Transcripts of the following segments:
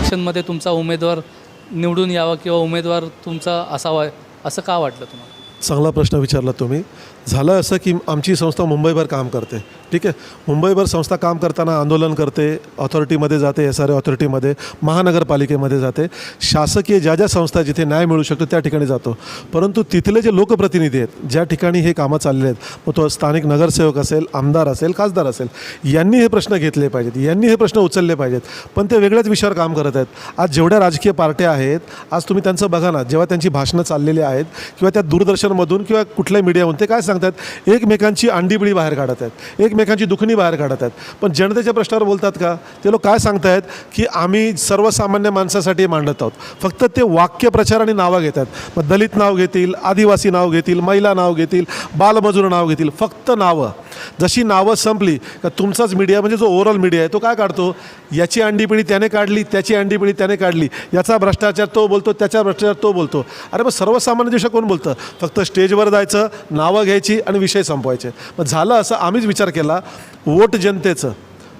इलेक्शनमध्ये तुमचा उमेदवार निवडून यावा किंवा उमेदवार तुमचा असावा असं का वाटलं तुम्हाला? चांगला प्रश्न विचारला तुम्ही. झालं असं की आमची संस्था मुंबईभर काम करते. ठीक आहे? मुंबईभर संस्था काम करताना आंदोलन करते ऑथॉरिटीमध्ये जाते एस आर ए ऑथॉरिटीमध्ये महानगरपालिकेमध्ये जाते. शासकीय ज्या ज्या संस्था जिथे न्याय मिळू शकतो त्या ठिकाणी जातो. परंतु तिथले जे लोकप्रतिनिधी आहेत ज्या ठिकाणी हे कामं चालले आहेत मग तो स्थानिक नगरसेवक असेल आमदार असेल खासदार असेल यांनी हे प्रश्न घेतले पाहिजेत यांनी हे प्रश्न उचलले पाहिजेत. पण ते वेगळ्याच विषयावर काम करत आहेत. आज जेवढ्या राजकीय पार्ट्या आहेत आज तुम्ही त्यांचं बघा ना जेव्हा त्यांची भाषणं चाललेली आहेत किंवा त्या दूरदर्शन दूरदर्शनमधून किंवा कुठल्याही मीडियामधून ते काय सांगतात? एकमेकांची अंडीबिडी बाहेर काढत आहेत. एकमेकांची दुखणी बाहेर काढत आहेत. पण जनतेच्या प्रश्नावर बोलतात का? ते लोक काय सांगतायत? की आम्ही सर्वसामान्य माणसासाठी मांडत आहोत. फक्त ते वाक्यप्रचार आणि नावं घेतात. मग दलित नाव घेतील आदिवासी नाव घेतील महिला नाव घेतील बालमजूर नाव घेतील. फक्त नावं. जशी नावं संपली का तुमचाच मीडिया म्हणजे जो ओव्हरऑल मीडिया आहे तो काय काढतो? याची अंडीपिढी त्याने काढली त्याची अंडीपिढी त्याने काढली. याचा भ्रष्टाचार तो बोलतो त्याचा भ्रष्टाचार तो बोलतो. अरे मग सर्वसामान्य दिवशी कोण बोलतं? फक्त स्टेजवर जायचं नावं घ्यायची आणि विषय संपवायचे. मग झालं असं आम्हीच विचार केला वोट जनतेचं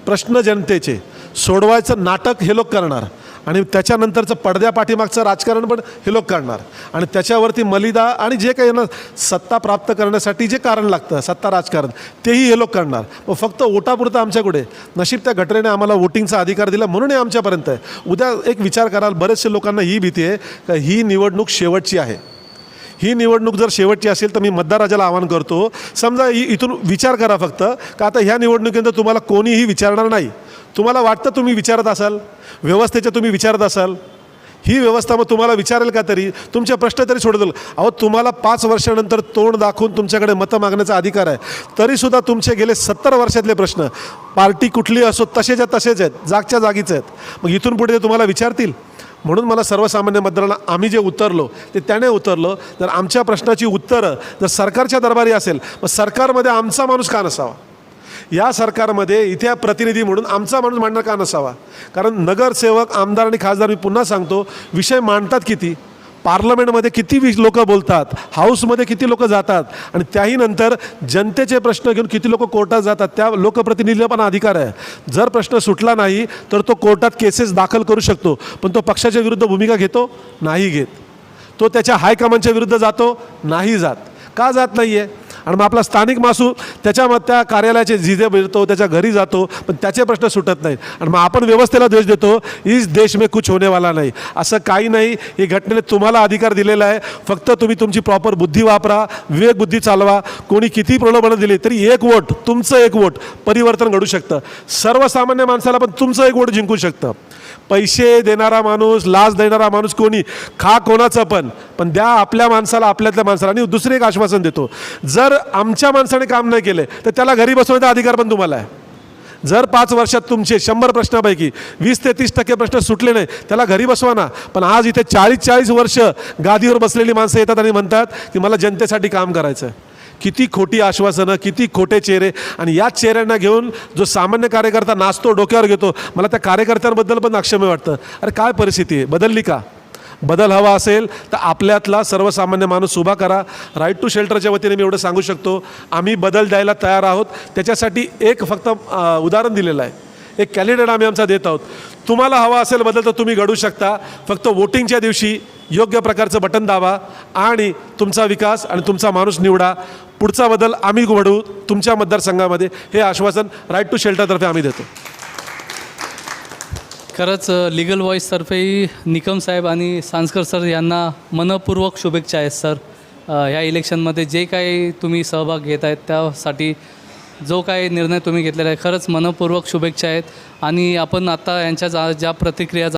प्रश्न जनतेचे सोडवायचं नाटक हे लोक करणार. आणि त्याच्यानंतरचं पडद्या पाठीमागचं राजकारण पण हे लोक करणार. आणि त्याच्यावरती मलिदा आणि जे काही ना सत्ता प्राप्त करण्यासाठी जे कारण लागतं सत्ता राजकारण तेही हे लोक करणार. मग फक्त ओटापुरतं आमच्याकडे नशीब त्या घटनेने आम्हाला वोटिंगचा अधिकार दिला म्हणून हे आमच्यापर्यंत आहे. उद्या एक विचार कराल बरेचसे लोकांना ही भीती आहे का ही निवडणूक शेवटची आहे. ही निवडणूक जर शेवटची असेल तर मी मतदाराजाला आवाहन करतो समजा इथून विचार करा फक्त का आता ह्या निवडणुकीनंतर तुम्हाला कोणीही विचारणार नाही. तुम्हाला वाटतं तुम्ही विचारत असाल? व्यवस्थेच्या तुम्ही विचारत असाल? ही व्यवस्था मग तुम्हाला विचारेल का तरी? तुमचे प्रश्न तरी सोडतील अहो तुम्हाला पाच वर्षानंतर तोंड दाखवून तुमच्याकडे मतं मागण्याचा अधिकार आहे. तरीसुद्धा तुमचे गेले सत्तर वर्षातले प्रश्न. पार्टी कुठली असो तसेच्या तसेच आहेत जागच्या जागीच आहेत. मग इथून पुढे ते तुम्हाला विचारतील. म्हणून मला सर्वसामान्य मतदारांना आम्ही जे उतरलो ते त्याने उतरलो. तर आमच्या प्रश्नाची उत्तरं जर सरकारच्या दरबारी असेल मग सरकारमध्ये आमचा माणूस का नसावा? या सरकारमध्ये इथे प्रतिनिधी म्हणून आमचा माणूस मांडणार का नसावा? कारण नगरसेवक आमदार आणि खासदार मी पुन्हा सांगतो विषय मांडतात किती? पार्लमेंटमध्ये किती वि लोक बोलतात हाऊसमध्ये किती लोक जातात आणि त्याही नंतर जनतेचे प्रश्न घेऊन किती लोक कोर्टात जातात त्या लोकप्रतिनिधीला पण अधिकार आहे. जर प्रश्न सुटला नाही तर तो कोर्टात केसेस दाखल करू शकतो पण तो पक्षाच्या विरुद्ध भूमिका घेतो नाही घेत. तो त्याच्या हायकमांडच्या विरुद्ध जातो नाही जात. का जात नाही आहे आणि मग आपला स्थानिक मासू त्याच्या मग त्या कार्यालयाचे जिजे भेटतो त्याच्या घरी जातो पण त्याचे प्रश्न सुटत नाहीत. आणि मग आपण व्यवस्थेला देश देतो इस देश में कुछ होने वाला नाही. असं काही नाही ही घटनेने तुम्हाला अधिकार दिलेला आहे. फक्त तुम्ही तुमची प्रॉपर बुद्धी वापरा विवेक बुद्धी चालवा. कोणी किती प्रलोभनं दिली तरी एक वोट तुमचं एक वोट परिवर्तन घडू शकतं. सर्वसामान्य माणसाला पण तुमचं एक वोट जिंकू शकतं. पैसे देणारा माणूस लाच देणारा माणूस कोणी? खा कोणाचं पण. पण द्या आपल्या माणसाला आपल्यातल्या माणसाला. आणि दुसरे एक आश्वासन देतो. जर आमच्या माणसाने काम नाही केलं तर त्याला घरी बसवण्याचा अधिकार पण तुम्हाला आहे. जर पाच वर्षात तुमचे शंभर प्रश्नापैकी वीस ते तीस टक्के प्रश्न सुटले नाही त्याला घरी बसवा ना. पण आज इथे चाळीस चाळीस वर्ष गादीवर बसलेली माणसं येतात आणि म्हणतात की मला जनतेसाठी काम करायचं आहे किती खोटी आश्वासनं किती खोटे चेहरे. आणि याच चेहऱ्यांना घेऊन जो सामान्य कार्यकर्ता नाचतो डोक्यावर घेतो मला त्या कार्यकर्त्यांबद्दल पण अक्षम्य वाटतं. अरे काय परिस्थिती आहे? बदलली का? बदल हवा असेल तर आपल्यातला सर्वसामान्य माणूस उभा करा. राईट टू शेल्टरच्या वतीने मी एवढं सांगू शकतो. आम्ही बदल द्यायला तयार आहोत. त्याच्यासाठी एक फक्त उदाहरण दिलेलं आहे. एक कॅलेंडर आम्ही आमचा देत आहोत. तुम्हाला हवा असेल बदल तर तुम्ही घडू शकता. फक्त वोटिंगच्या दिवशी योग्य प्रकारचं बटन दाबा आणि तुमचा विकास आणि तुमचा माणूस निवडा. पुढचा बदल आम्ही घडवू तुमच्या मतदारसंघामध्ये. हे आश्वासन राईट टू शेल्टरतर्फे आम्ही देतो. खरंच लिगल व्हॉईसतर्फेही निकम साहेब आणि सांसकर सर यांना मनपूर्वक शुभेच्छा आहेत सर. ह्या इलेक्शनमध्ये जे काही तुम्ही सहभाग घेत आहेत त्यासाठी जो काही निर्णय तुम्ही घेतलेला आहे खरंच मनपूर्वक शुभेच्छा आहेत. आणि आपण आता यांच्या जा ज्या प्रतिक्रिया